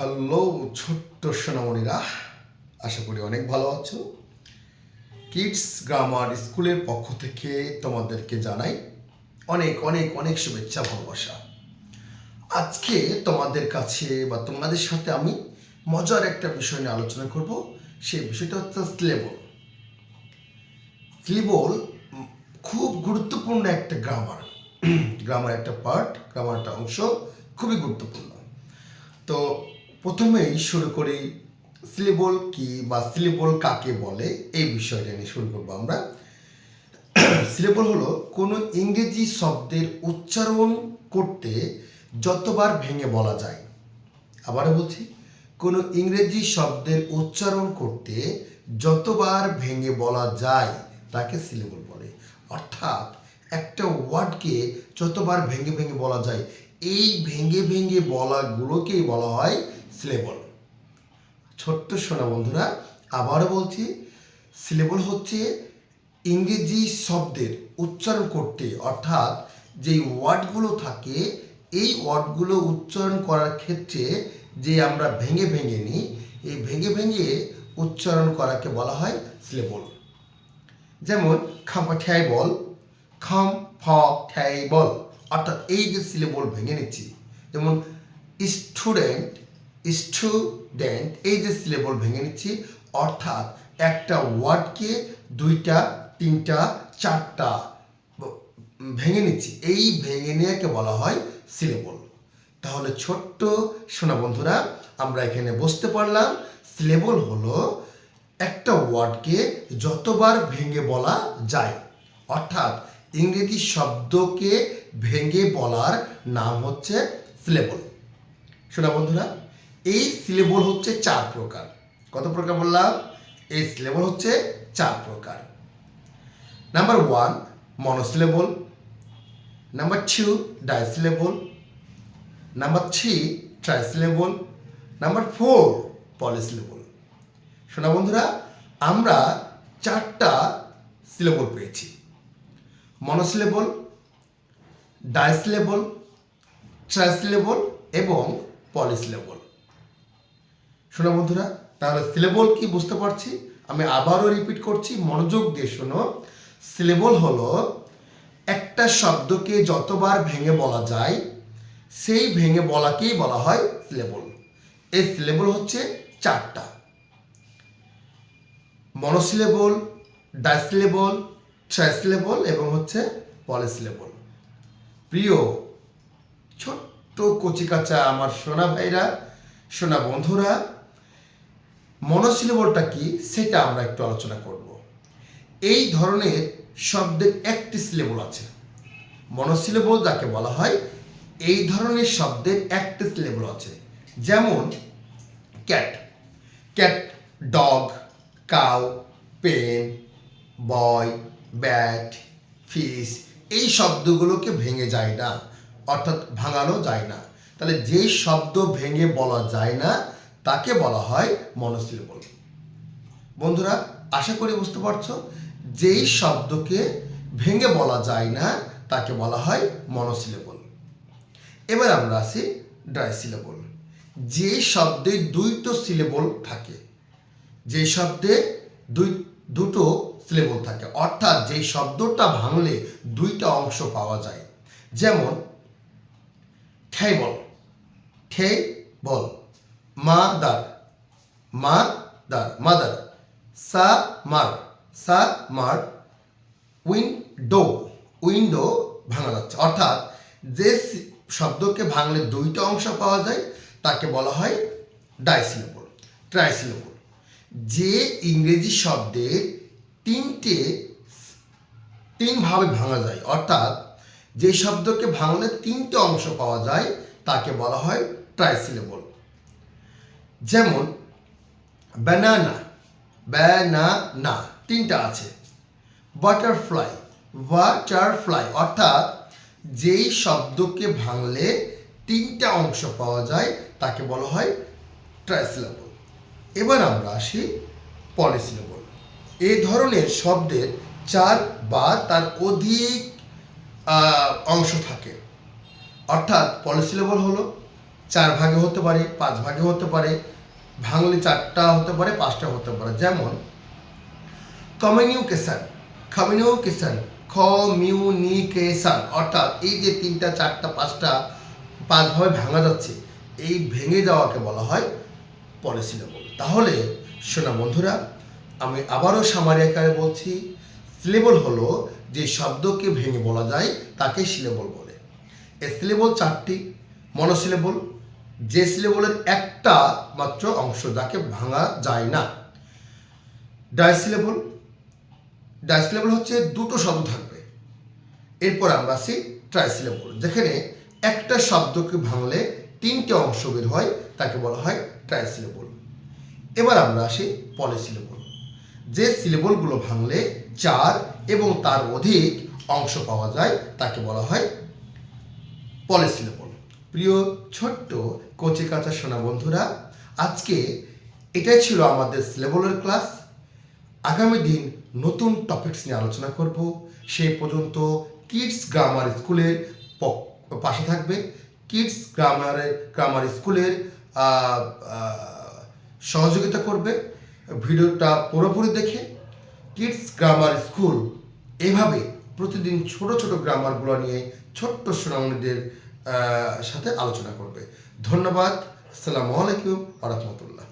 Hello, ছোট্ট সোনামণিরা, আশা করি অনেক ভালো আছো। কিডস গ্রামার স্কুলের পক্ষ থেকে তোমাদেরকে জানাই অনেক অনেক অনেক শুভেচ্ছা, ভালোবাসা। আজকে তোমাদের কাছে বা তোমাদের সাথে আমি মজার একটা বিষয় নিয়ে আলোচনা করব। সেই বিষয়টা হচ্ছে স্লেবল স্লেবল খুব গুরুত্বপূর্ণ একটা গ্রামার গ্রামার একটা পার্ট গ্রামার একটা অংশ খুবই গুরুত্বপূর্ণ। তো প্রথমেই শুরু করি সিলেবল কি বা সিলেবল কাকে বলে, এই বিষয়টা নিয়ে শুরু করব আমরা। সিলেবল হলো কোনো ইংরেজি শব্দের উচ্চারণ করতে যতবার ভেঙে বলা যায়। আবারও বলছি, কোনো ইংরেজি শব্দের উচ্চারণ করতে যতবার ভেঙে বলা যায় তাকে সিলেবল বলে। অর্থাৎ একটা ওয়ার্ডকে যতবার ভেঙে ভেঙে বলা যায়, এই ভেঙে ভেঙে বলাগুলোকেই বলা হয় সিলেবল ছোট্ট সোনা বন্ধুরা, আবারও বলছি সিলেবল হচ্ছে ইংরেজি শব্দের উচ্চারণ করতে, অর্থাৎ যেই ওয়ার্ডগুলো থাকে, এই ওয়ার্ডগুলো উচ্চারণ করার ক্ষেত্রে যে আমরা ভেঙে ভেঙে নিই, এই ভেঙে ভেঙে উচ্চারণ করাকে বলা হয় সিলেবল যেমন খাম্পা ঠ্যাই বল, খাম ফ ঠ্যাই বল, অর্থাৎ এই যে সিলেবল ভেঙে নিচ্ছি, যেমন স্টুডেন্ট স্টুডেন্ট এই যে সিলেবল ভেঙে নিচ্ছি, অর্থাৎ একটা ওয়ার্ডকে দুইটা, তিনটা, চারটা ভেঙে নিচ্ছি। এই ভেঙে নেওয়াকে বলা হয় সিলেবল তাহলে ছোট্ট সোনা বন্ধুরা, আমরা এখানে বসতে পারলাম। সিলেবল হলো একটা ওয়ার্ডকে যতবার ভেঙে বলা যায়। অর্থাৎ ইংরেজি শব্দকে ভেঙে বলার নাম হচ্ছে সিলেবল শোনা বন্ধুরা এই সিলেবল হচ্ছে চার প্রকার। কত প্রকার বললাম? এই সিলেবল হচ্ছে চার প্রকার। Number one monosyllable number two disyllable number three trisyllable number four polysyllable শোনা বন্ধুরা, আমরা চারটা সিলেবল পেয়েছি। মনোসিলেবল ডাইসিলেবল ট্রাইসিলেবল এবং পলিসিলেবল শোনো বন্ধুরা, তাহলে সিলেবল কি বুঝতে পারছি? আমি আবারও রিপিট করছি, মনোযোগ দিয়ে শোনো। সিলেবল হলো, একটা শব্দকে যতবার ভেঙে বলা যায়, সেই ভেঙে বলাকেই বলা হয় সিলেবল এই সিলেবল হচ্ছে চারটা। মনোসিলেবল ডাইসিলেবল ট্রাইসিলেবল এবং হচ্ছে পলিসিলেবল প্রিয়, ছোট্ট কচিকাচা আমার সোনা ভাইরা, সোনা বন্ধুরা মনোসিলেবলটা কি, সেটা আমরা একটু আলোচনা করব। এই ধরনের শব্দের একটি সিলেবল আছে। মনোসিলেবল যাকে বলা হয়, এই ধরনের শব্দের একটি সিলেবল আছে। যেমন cat cat dog cow pen boy bat fish এই শব্দগুলোকে ভেঙে যায় না, অর্থাৎ ভাঙানো যায় না। তাহলে যে শব্দ ভেঙে বলা যায় না তাকে বলা হয় মনোসিলেবল বন্ধুরা, আশা করি বুঝতে পারছ, যেই শব্দকে ভেঙে বলা যায় না, তাকে বলা হয় মনোসিলেবল এবার আমরা আসি ড্রাইসিলেবল। যে শব্দে দুইটো সিলেবল থাকে যে শব্দে দুই, দুটো সিলেবল থাকে, অর্থাৎ যে শব্দটা ভাঙলে দুইটা অংশ পাওয়া যায়, যেমন ঠেই বল। ঠেই বল। মা দার মা দার মাদার সা মার, উইন্ডো উইন্ডো ভাঙা যাচ্ছে। অর্থাৎ যে শব্দকে ভাঙলে দুইটা অংশ পাওয়া যায়, তাকে বলা হয় ডাইসিলেবল ট্রাইসিলেবল যে ইংরেজি শব্দের তিনটে তিনভাবে ভাঙা যায়, অর্থাৎ যে শব্দকে ভাঙলে তিনটে অংশ পাওয়া যায়, তাকে বলা হয় ট্রাইসিলেবল যেমন ব্যানানা ব্যানানা তিনটা আছে। বাটারফ্লাই বাটারফ্লাই অর্থাৎ যেই শব্দকে ভাঙলে তিনটা অংশ পাওয়া যায়, তাকে বলা হয় ট্রাইসিলেবল এবার আমরা আসি পলিসিলেবল এই ধরনের শব্দের চার বা তার অধিক অংশ থাকে। অর্থাৎ পলিসিলেবল হলো চার ভাগে হতে পারে, পাঁচ ভাগে হতে পারে, ভাঙলে চারটা হতে পারে, পাঁচটা হতে পারে। যেমন, কমিউনিকেশন কমিউনিকেশন কমিউনিকেশন, অর্থাৎ এই যে তিনটা, চারটা, পাঁচটা পাঁচভাবে ভাঙা যাচ্ছে, এই ভেঙে যাওয়াকে বলা হয় পলিসিলেবল তাহলে, শোনা বন্ধুরা, আমি আবারও সামারি আকারে বলছি সিলেবল হলো যে শব্দকে ভেঙে বলা যায়, তাকে সিলেবল বলে। এই সিলেবল চারটি মনোসিলেবল যে সিলেবলের একটা মাত্র অংশ যাকে ভাঙা যায় না। ডাইসিলেবল ডাইসিলেবল হচ্ছে দুটো শব্দ থাকবে। এরপর আমরা আসি ট্রাইসিলেবল, যেখানে একটা শব্দকে ভাঙলে তিনটে অংশ বের হয়, তাকে বলা হয় ট্রাইসিলেবল। এবার আমরা আসি পলিসিলেবল, যে সিলেবলগুলো ভাঙলে চার এবং তার অধিক অংশ পাওয়া যায়, তাকে বলা হয় পলিসিলেবল। প্রিয় ছোট্ট কচি কাঁচা সোনা, বন্ধুরা, আজকে এটাই ছিল আমাদের সিলেবলের ক্লাস আগামী দিন নতুন টপিকস নিয়ে আলোচনা করব। সেই পর্যন্ত কিডস গ্রামার স্কুলের পাশে থাকবে। কিডস গ্রামারের গ্রামার স্কুলের সহযোগিতা করবে। ভিডিওটা পুরোপুরি দেখে কিডস গ্রামার স্কুল এভাবে প্রতিদিন ছোট ছোট গ্রামারগুলো নিয়ে ছোট্ট সোনামণিদের সাথে আলোচনা করবে। ধন্যবাদ। আসসালামু আলাইকুম আ রহমতুল্লাহ।